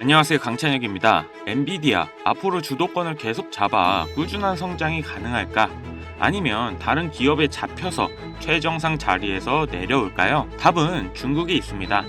안녕하세요 강찬혁입니다. 엔비디아 앞으로 주도권을 계속 잡아 꾸준한 성장이 가능할까? 아니면 다른 기업에 잡혀서 최정상 자리에서 내려올까요? 답은 중국에 있습니다.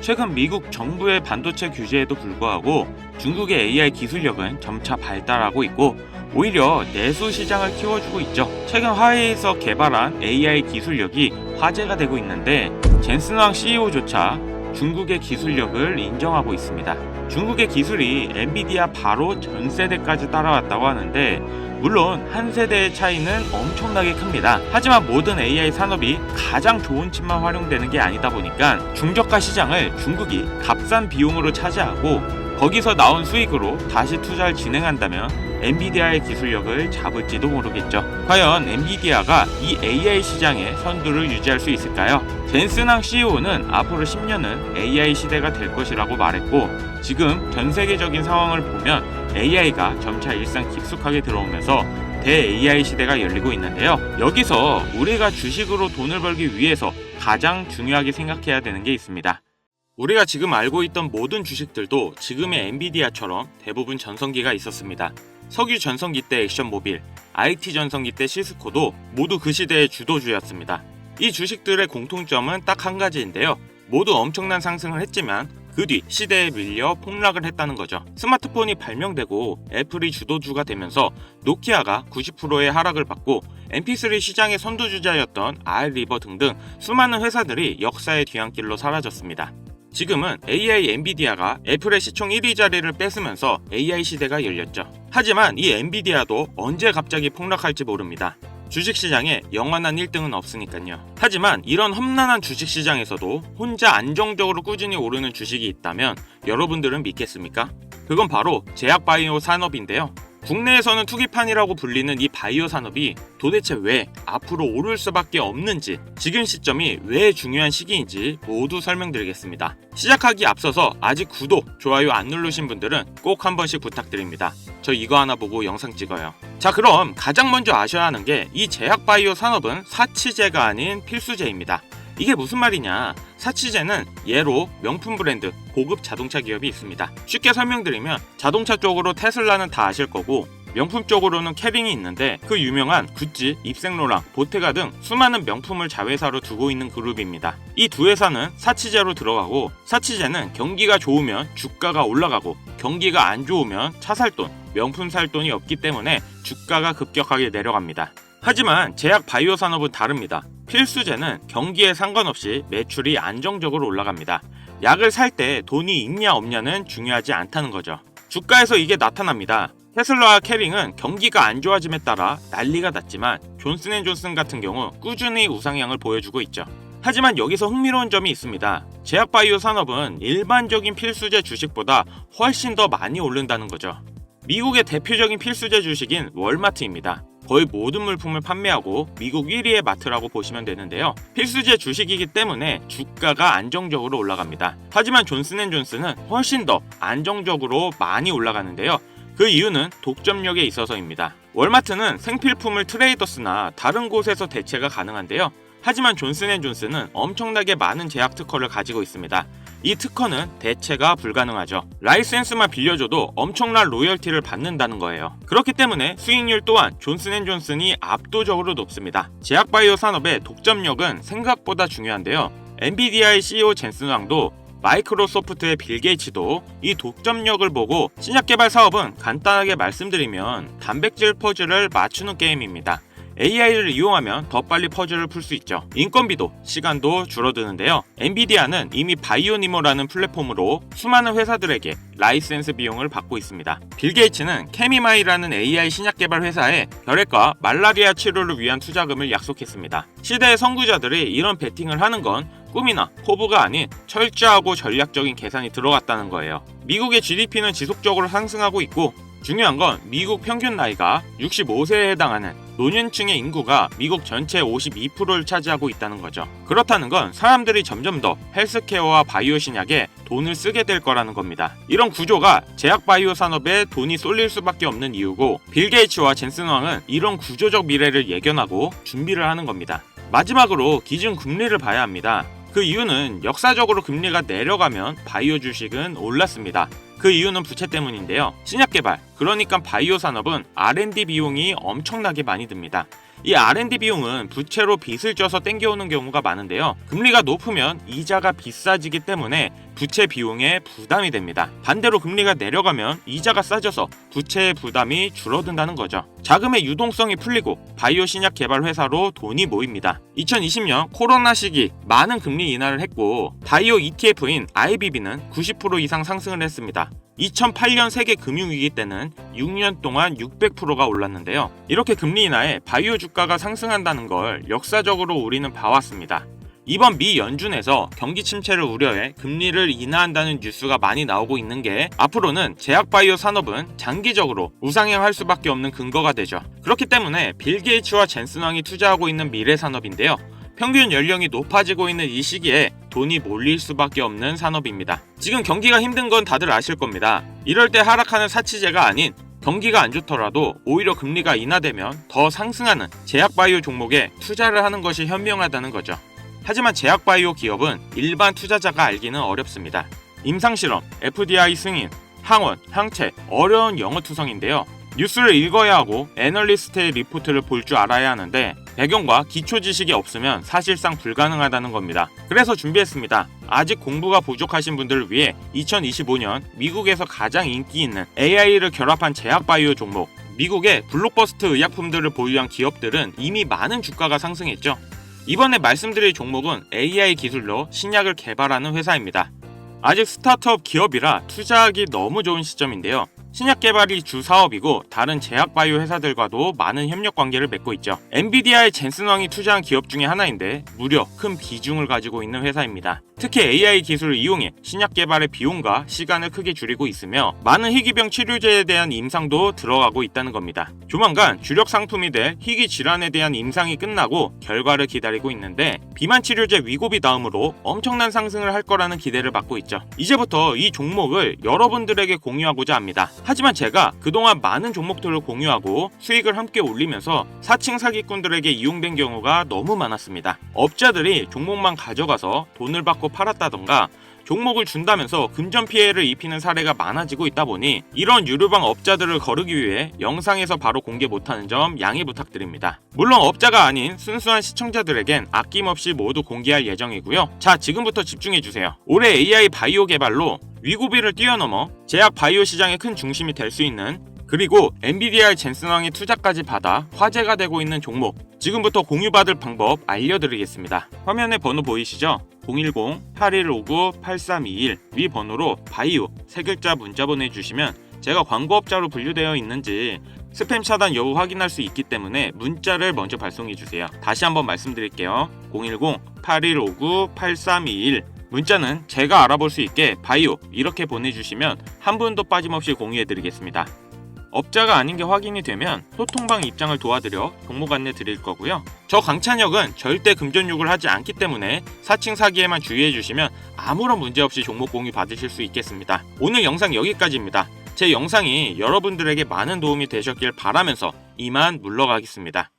최근 미국 정부의 반도체 규제에도 불구하고 중국의 AI 기술력은 점차 발달하고 있고 오히려 내수 시장을 키워주고 있죠. 최근 화웨이에서 개발한 AI 기술력이 화제가 되고 있는데 젠슨왕 CEO조차 중국의 기술력을 인정하고 있습니다. 중국의 기술이 엔비디아 바로 전 세대까지 따라왔다고 하는데 물론 한 세대의 차이는 엄청나게 큽니다. 하지만 모든 AI 산업이 가장 좋은 칩만 활용되는 게 아니다 보니까 중저가 시장을 중국이 값싼 비용으로 차지하고 거기서 나온 수익으로 다시 투자를 진행한다면 엔비디아의 기술력을 잡을지도 모르겠죠. 과연 엔비디아가 이 AI 시장의 선두를 유지할 수 있을까요? 젠슨왕 CEO는 앞으로 10년은 AI 시대가 될 것이라고 말했고 지금 전 세계적인 상황을 보면 AI가 점차 일상 깊숙하게 들어오면서 대 AI 시대가 열리고 있는데요. 여기서 우리가 주식으로 돈을 벌기 위해서 가장 중요하게 생각해야 되는 게 있습니다. 우리가 지금 알고 있던 모든 주식들도 지금의 엔비디아처럼 대부분 전성기가 있었습니다. 석유 전성기 때 액션모빌, IT 전성기 때 시스코도 모두 그 시대의 주도주였습니다. 이 주식들의 공통점은 딱 한 가지인데요. 모두 엄청난 상승을 했지만 그 뒤 시대에 밀려 폭락을 했다는 거죠. 스마트폰이 발명되고 애플이 주도주가 되면서 노키아가 90%의 하락을 받고 MP3 시장의 선두주자였던 알리버 등등 수많은 회사들이 역사의 뒤안길로 사라졌습니다. 지금은 AI 엔비디아가 애플의 시총 1위 자리를 뺏으면서 AI 시대가 열렸죠. 하지만 이 엔비디아도 언제 갑자기 폭락할지 모릅니다. 주식시장에 영원한 1등은 없으니까요. 하지만 이런 험난한 주식시장에서도 혼자 안정적으로 꾸준히 오르는 주식이 있다면 여러분들은 믿겠습니까? 그건 바로 제약바이오 산업인데요. 국내에서는 투기판이라고 불리는 이 바이오 산업이 도대체 왜 앞으로 오를 수밖에 없는지 지금 시점이 왜 중요한 시기인지 모두 설명드리겠습니다. 시작하기 앞서서 아직 구독, 좋아요 안 누르신 분들은 꼭 한 번씩 부탁드립니다. 저 이거 하나 보고 영상 찍어요. 자 그럼 가장 먼저 아셔야 하는 게 이 제약 바이오 산업은 사치제가 아닌 필수제입니다. 이게 무슨 말이냐? 사치제는 예로 명품 브랜드, 고급 자동차 기업이 있습니다. 쉽게 설명드리면 자동차 쪽으로 테슬라는 다 아실 거고 명품 쪽으로는 캐빙이 있는데 그 유명한 구찌, 입생로랑, 보테가 등 수많은 명품을 자회사로 두고 있는 그룹입니다. 이 두 회사는 사치제로 들어가고 사치제는 경기가 좋으면 주가가 올라가고 경기가 안 좋으면 차 살 돈, 명품 살 돈이 없기 때문에 주가가 급격하게 내려갑니다. 하지만 제약 바이오 산업은 다릅니다. 필수제는 경기에 상관없이 매출이 안정적으로 올라갑니다. 약을 살 때 돈이 있냐 없냐는 중요하지 않다는 거죠. 주가에서 이게 나타납니다. 테슬라와 캐링은 경기가 안 좋아짐에 따라 난리가 났지만 존슨앤존슨 같은 경우 꾸준히 우상향을 보여주고 있죠. 하지만 여기서 흥미로운 점이 있습니다. 제약바이오 산업은 일반적인 필수제 주식보다 훨씬 더 많이 오른다는 거죠. 미국의 대표적인 필수제 주식인 월마트입니다. 거의 모든 물품을 판매하고 미국 1위의 마트라고 보시면 되는데요. 필수제 주식이기 때문에 주가가 안정적으로 올라갑니다. 하지만 존슨앤존슨은 훨씬 더 안정적으로 많이 올라가는데요. 그 이유는 독점력에 있어서입니다. 월마트는 생필품을 트레이더스나 다른 곳에서 대체가 가능한데요. 하지만 존슨앤존슨은 엄청나게 많은 제약 특허를 가지고 있습니다. 이 특허는 대체가 불가능하죠. 라이센스만 빌려줘도 엄청난 로열티를 받는다는 거예요. 그렇기 때문에 수익률 또한 존슨앤존슨이 압도적으로 높습니다. 제약 바이오 산업의 독점력은 생각보다 중요한데요. 엔비디아의 CEO 젠슨 왕도 마이크로소프트의 빌 게이츠도 이 독점력을 보고 신약 개발 사업은 간단하게 말씀드리면 단백질 퍼즐을 맞추는 게임입니다. AI를 이용하면 더 빨리 퍼즐을 풀 수 있죠. 인건비도 시간도 줄어드는데요. 엔비디아는 이미 바이오니모라는 플랫폼으로 수많은 회사들에게 라이센스 비용을 받고 있습니다. 빌 게이츠는 케미마이라는 AI 신약 개발 회사에 혈액과 말라리아 치료를 위한 투자금을 약속했습니다. 시대의 선구자들이 이런 베팅을 하는 건 꿈이나 포부가 아닌 철저하고 전략적인 계산이 들어갔다는 거예요. 미국의 GDP는 지속적으로 상승하고 있고 중요한 건 미국 평균 나이가 65세에 해당하는 노년층의 인구가 미국 전체 52%를 차지하고 있다는 거죠. 그렇다는 건 사람들이 점점 더 헬스케어와 바이오 신약에 돈을 쓰게 될 거라는 겁니다. 이런 구조가 제약 바이오 산업에 돈이 쏠릴 수밖에 없는 이유고 빌 게이츠와 젠슨 왕은 이런 구조적 미래를 예견하고 준비를 하는 겁니다. 마지막으로 기준 금리를 봐야 합니다. 그 이유는 역사적으로 금리가 내려가면 바이오 주식은 올랐습니다. 그 이유는 부채 때문인데요. 신약 개발, 그러니까 바이오 산업은 R&D 비용이 엄청나게 많이 듭니다. 이 R&D 비용은 부채로 빚을 져서 땡겨오는 경우가 많은데요. 금리가 높으면 이자가 비싸지기 때문에 부채 비용에 부담이 됩니다. 반대로 금리가 내려가면 이자가 싸져서 부채의 부담이 줄어든다는 거죠. 자금의 유동성이 풀리고 바이오 신약 개발 회사로 돈이 모입니다. 2020년 코로나 시기 많은 금리 인하를 했고 바이오 ETF인 IBB는 90% 이상 상승을 했습니다. 2008년 세계 금융위기 때는 6년 동안 600%가 올랐는데요. 이렇게 금리 인하에 바이오 주가가 상승한다는 걸 역사적으로 우리는 봐왔습니다. 이번 미 연준에서 경기 침체를 우려해 금리를 인하한다는 뉴스가 많이 나오고 있는 게 앞으로는 제약 바이오 산업은 장기적으로 우상향할 수밖에 없는 근거가 되죠. 그렇기 때문에 빌 게이츠와 젠슨 왕이 투자하고 있는 미래 산업인데요. 평균 연령이 높아지고 있는 이 시기에 돈이 몰릴 수밖에 없는 산업입니다. 지금 경기가 힘든 건 다들 아실 겁니다. 이럴 때 하락하는 사치제가 아닌 경기가 안 좋더라도 오히려 금리가 인하되면 더 상승하는 제약바이오 종목에 투자를 하는 것이 현명하다는 거죠. 하지만 제약바이오 기업은 일반 투자자가 알기는 어렵습니다. 임상실험, FDI 승인, 항원, 항체, 어려운 영어 투성인데요. 뉴스를 읽어야 하고 애널리스트의 리포트를 볼 줄 알아야 하는데 배경과 기초 지식이 없으면 사실상 불가능하다는 겁니다. 그래서 준비했습니다. 아직 공부가 부족하신 분들을 위해 2025년 미국에서 가장 인기 있는 AI를 결합한 제약 바이오 종목 미국의 블록버스트 의약품들을 보유한 기업들은 이미 많은 주가가 상승했죠. 이번에 말씀드릴 종목은 AI 기술로 신약을 개발하는 회사입니다. 아직 스타트업 기업이라 투자하기 너무 좋은 시점인데요. 신약 개발이 주 사업이고 다른 제약 바이오 회사들과도 많은 협력 관계를 맺고 있죠. 엔비디아의 젠슨 왕이 투자한 기업 중에 하나인데 무려 큰 비중을 가지고 있는 회사입니다. 특히 AI 기술을 이용해 신약 개발의 비용과 시간을 크게 줄이고 있으며 많은 희귀병 치료제에 대한 임상도 들어가고 있다는 겁니다. 조만간 주력 상품이 될 희귀 질환에 대한 임상이 끝나고 결과를 기다리고 있는데 비만 치료제 위고비 다음으로 엄청난 상승을 할 거라는 기대를 받고 있죠. 이제부터 이 종목을 여러분들에게 공유하고자 합니다. 하지만 제가 그동안 많은 종목들을 공유하고 수익을 함께 올리면서 사칭 사기꾼들에게 이용된 경우가 너무 많았습니다. 업자들이 종목만 가져가서 돈을 받고 팔았다던가 종목을 준다면서 금전 피해를 입히는 사례가 많아지고 있다 보니 이런 유료방 업자들을 거르기 위해 영상에서 바로 공개 못하는 점 양해 부탁드립니다. 물론 업자가 아닌 순수한 시청자들에겐 아낌없이 모두 공개할 예정이고요. 자, 지금부터 집중해주세요. 올해 AI 바이오 개발로 위고비를 뛰어넘어 제약 바이오 시장의 큰 중심이 될 수 있는 그리고 엔비디아의 젠슨왕의 투자까지 받아 화제가 되고 있는 종목 지금부터 공유받을 방법 알려드리겠습니다. 화면에 번호 보이시죠? 010-8159-8321 위 번호로 바이오 세 글자 문자 보내주시면 제가 광고업자로 분류되어 있는지 스팸 차단 여부 확인할 수 있기 때문에 문자를 먼저 발송해 주세요. 다시 한번 말씀드릴게요. 010-8159-8321 문자는 제가 알아볼 수 있게 바이오 이렇게 보내주시면 한 분도 빠짐없이 공유해 드리겠습니다. 업자가 아닌 게 확인이 되면 소통방 입장을 도와드려 종목 안내 드릴 거고요. 저 강찬혁은 절대 금전욕을 하지 않기 때문에 사칭 사기에만 주의해 주시면 아무런 문제 없이 종목 공유 받으실 수 있겠습니다. 오늘 영상 여기까지입니다. 제 영상이 여러분들에게 많은 도움이 되셨길 바라면서 이만 물러가겠습니다.